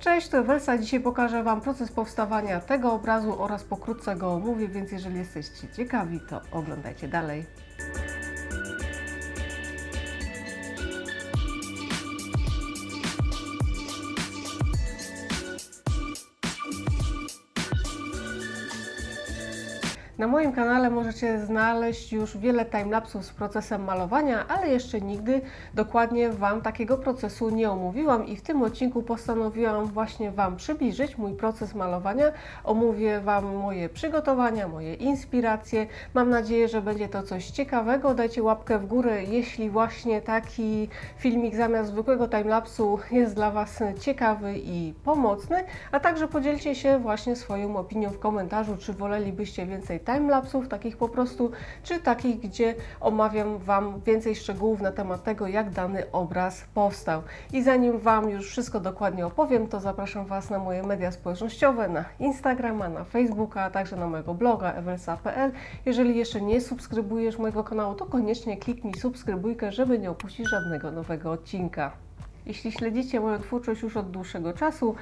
Cześć, to Welsa. Dzisiaj pokażę Wam proces powstawania tego obrazu oraz pokrótce go omówię, więc jeżeli jesteście ciekawi, to oglądajcie dalej. Na moim kanale możecie znaleźć już wiele timelapsów z procesem malowania, ale jeszcze nigdy dokładnie Wam takiego procesu nie omówiłam i w tym odcinku postanowiłam właśnie Wam przybliżyć mój proces malowania. Omówię Wam moje przygotowania, moje inspiracje. Mam nadzieję, że będzie to coś ciekawego. Dajcie łapkę w górę, jeśli właśnie taki filmik zamiast zwykłego timelapsu jest dla Was ciekawy i pomocny, a także podzielcie się właśnie swoją opinią w komentarzu, czy wolelibyście więcej timelapsów, takich po prostu, czy takich, gdzie omawiam Wam więcej szczegółów na temat tego, jak dany obraz powstał. I zanim Wam już wszystko dokładnie opowiem, to zapraszam Was na moje media społecznościowe, na Instagrama, na Facebooka, a także na mojego bloga evelsa.pl. Jeżeli jeszcze nie subskrybujesz mojego kanału, to koniecznie kliknij subskrybujkę, żeby nie opuścić żadnego nowego odcinka. Jeśli śledzicie moją twórczość już od dłuższego czasu,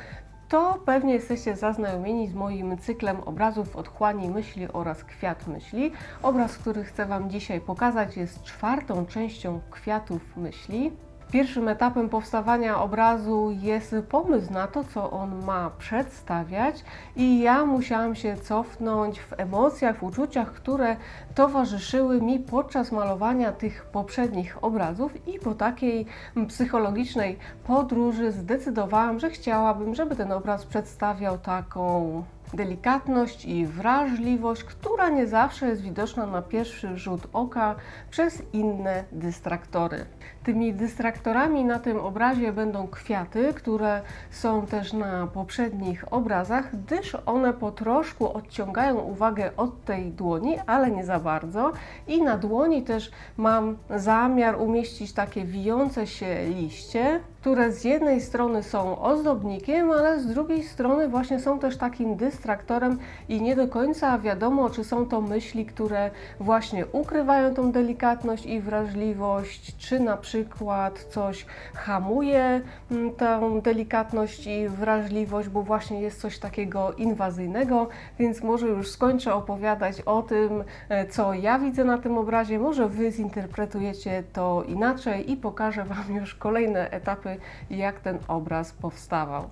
to pewnie jesteście zaznajomieni z moim cyklem obrazów Otchłani Myśli oraz Kwiat Myśli. Obraz, który chcę Wam dzisiaj pokazać, jest czwartą częścią Kwiatów Myśli. Pierwszym etapem powstawania obrazu jest pomysł na to, co on ma przedstawiać, i ja musiałam się cofnąć w emocjach, w uczuciach, które towarzyszyły mi podczas malowania tych poprzednich obrazów, i po takiej psychologicznej podróży zdecydowałam, że chciałabym, żeby ten obraz przedstawiał taką delikatność i wrażliwość, która nie zawsze jest widoczna na pierwszy rzut oka przez inne dystraktory. Tymi dystraktorami na tym obrazie będą kwiaty, które są też na poprzednich obrazach, gdyż one po troszku odciągają uwagę od tej dłoni, ale nie za bardzo. I na dłoni też mam zamiar umieścić takie wijące się liście, które z jednej strony są ozdobnikiem, ale z drugiej strony właśnie są też takim dystraktorem i nie do końca wiadomo, czy są to myśli, które właśnie ukrywają tą delikatność i wrażliwość, czy na przykład coś hamuje mm, tę delikatność i wrażliwość, bo właśnie jest coś takiego inwazyjnego, więc może już skończę opowiadać o tym, e, co ja widzę na tym obrazie, może Wy zinterpretujecie to inaczej i pokażę Wam już kolejne etapy, jak ten obraz powstawał.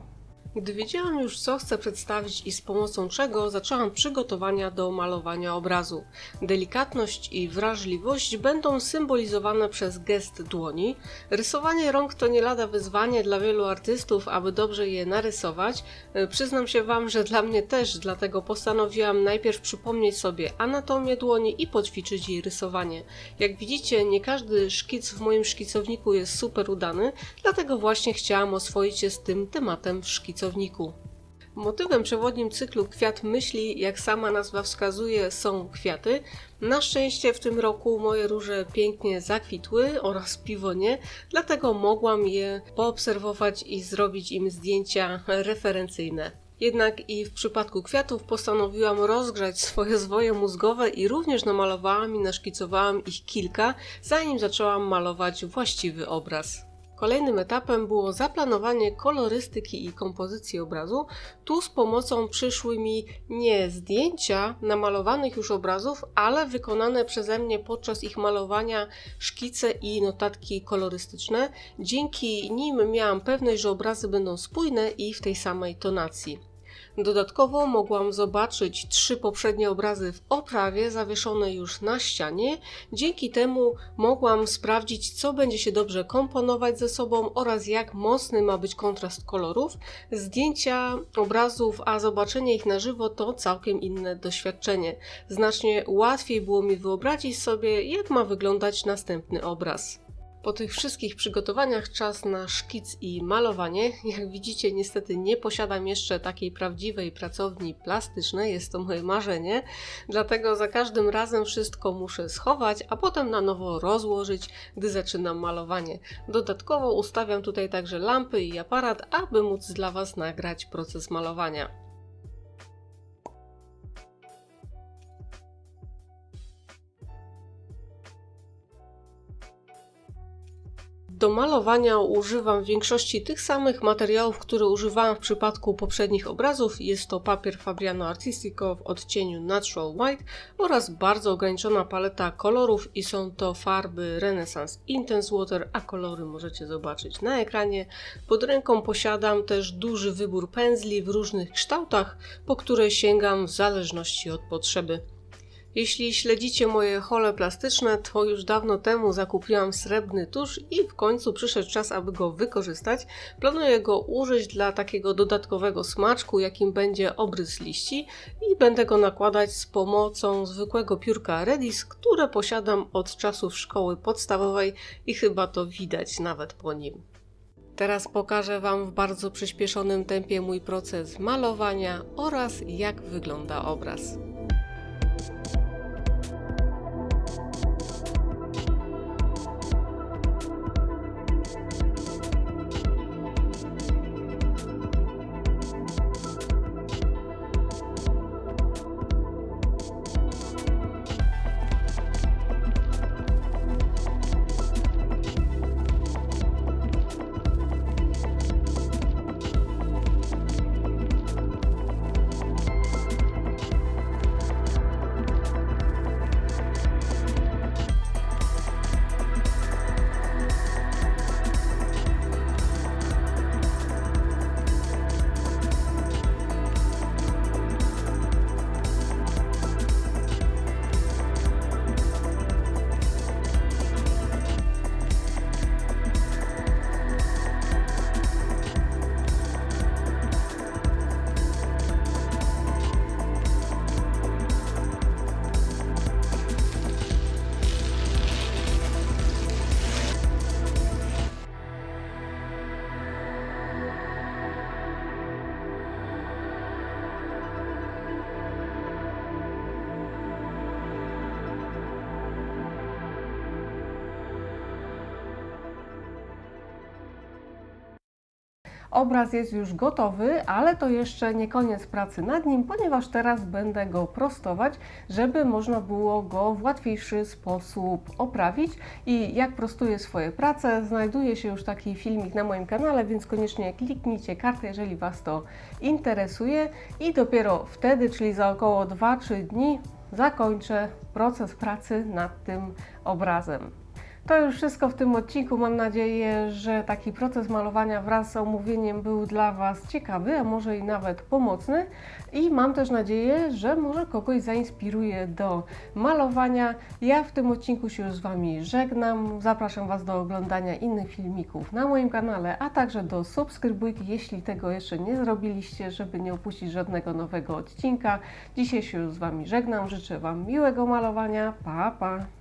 Gdy wiedziałam już, co chcę przedstawić i z pomocą czego, zaczęłam przygotowania do malowania obrazu. Delikatność i wrażliwość będą symbolizowane przez gest dłoni. Rysowanie rąk to nie lada wyzwanie dla wielu artystów, aby dobrze je narysować. E, Przyznam się Wam, że dla mnie też, dlatego postanowiłam najpierw przypomnieć sobie anatomię dłoni i poćwiczyć jej rysowanie. Jak widzicie, nie każdy szkic w moim szkicowniku jest super udany, dlatego właśnie chciałam oswoić się z tym tematem w szkicowniku. Motywem przewodnim cyklu Kwiat Myśli, jak sama nazwa wskazuje, są kwiaty. Na szczęście w tym roku moje róże pięknie zakwitły oraz piwonie, dlatego mogłam je poobserwować i zrobić im zdjęcia referencyjne. Jednak i w przypadku kwiatów postanowiłam rozgrzać swoje zwoje mózgowe i również namalowałam i naszkicowałam ich kilka, zanim zaczęłam malować właściwy obraz. Kolejnym etapem było zaplanowanie kolorystyki i kompozycji obrazu. Tu z pomocą przyszły mi nie zdjęcia namalowanych już obrazów, ale wykonane przeze mnie podczas ich malowania szkice i notatki kolorystyczne. Dzięki nim miałam pewność, że obrazy będą spójne i w tej samej tonacji. Dodatkowo mogłam zobaczyć trzy poprzednie obrazy w oprawie zawieszone już na ścianie. Dzięki temu mogłam sprawdzić, co będzie się dobrze komponować ze sobą oraz jak mocny ma być kontrast kolorów. Zdjęcia obrazów, a zobaczenie ich na żywo to całkiem inne doświadczenie. Znacznie łatwiej było mi wyobrazić sobie, jak ma wyglądać następny obraz. Po tych wszystkich przygotowaniach czas na szkic i malowanie. Jak widzicie, niestety nie posiadam jeszcze takiej prawdziwej pracowni plastycznej, jest to moje marzenie, dlatego za każdym razem wszystko muszę schować, a potem na nowo rozłożyć, gdy zaczynam malowanie. Dodatkowo ustawiam tutaj także lampy i aparat, aby móc dla Was nagrać proces malowania. Do malowania używam w większości tych samych materiałów, które używałam w przypadku poprzednich obrazów. Jest to papier Fabriano Artistico w odcieniu Natural White oraz bardzo ograniczona paleta kolorów i są to farby Renaissance Intense Water, a kolory możecie zobaczyć na ekranie. Pod ręką posiadam też duży wybór pędzli w różnych kształtach, po które sięgam w zależności od potrzeby. Jeśli śledzicie moje hole plastyczne, to już dawno temu zakupiłam srebrny tusz i w końcu przyszedł czas, aby go wykorzystać. Planuję go użyć dla takiego dodatkowego smaczku, jakim będzie obrys liści i będę go nakładać z pomocą zwykłego piórka Redis, które posiadam od czasów szkoły podstawowej i chyba to widać nawet po nim. Teraz pokażę Wam w bardzo przyspieszonym tempie mój proces malowania oraz jak wygląda obraz. Obraz jest już gotowy, ale to jeszcze nie koniec pracy nad nim, ponieważ teraz będę go prostować, żeby można było go w łatwiejszy sposób oprawić. I jak prostuję swoje prace, znajduje się już taki filmik na moim kanale, więc koniecznie kliknijcie kartę, jeżeli Was to interesuje. I dopiero wtedy, czyli za około 2-3 dni, zakończę proces pracy nad tym obrazem. To już wszystko w tym odcinku. Mam nadzieję, że taki proces malowania wraz z omówieniem był dla Was ciekawy, a może i nawet pomocny. I mam też nadzieję, że może kogoś zainspiruje do malowania. Ja w tym odcinku się już z Wami żegnam. Zapraszam Was do oglądania innych filmików na moim kanale, a także do subskrybujki, jeśli tego jeszcze nie zrobiliście, żeby nie opuścić żadnego nowego odcinka. Dzisiaj się już z Wami żegnam. Życzę Wam miłego malowania. Pa, pa!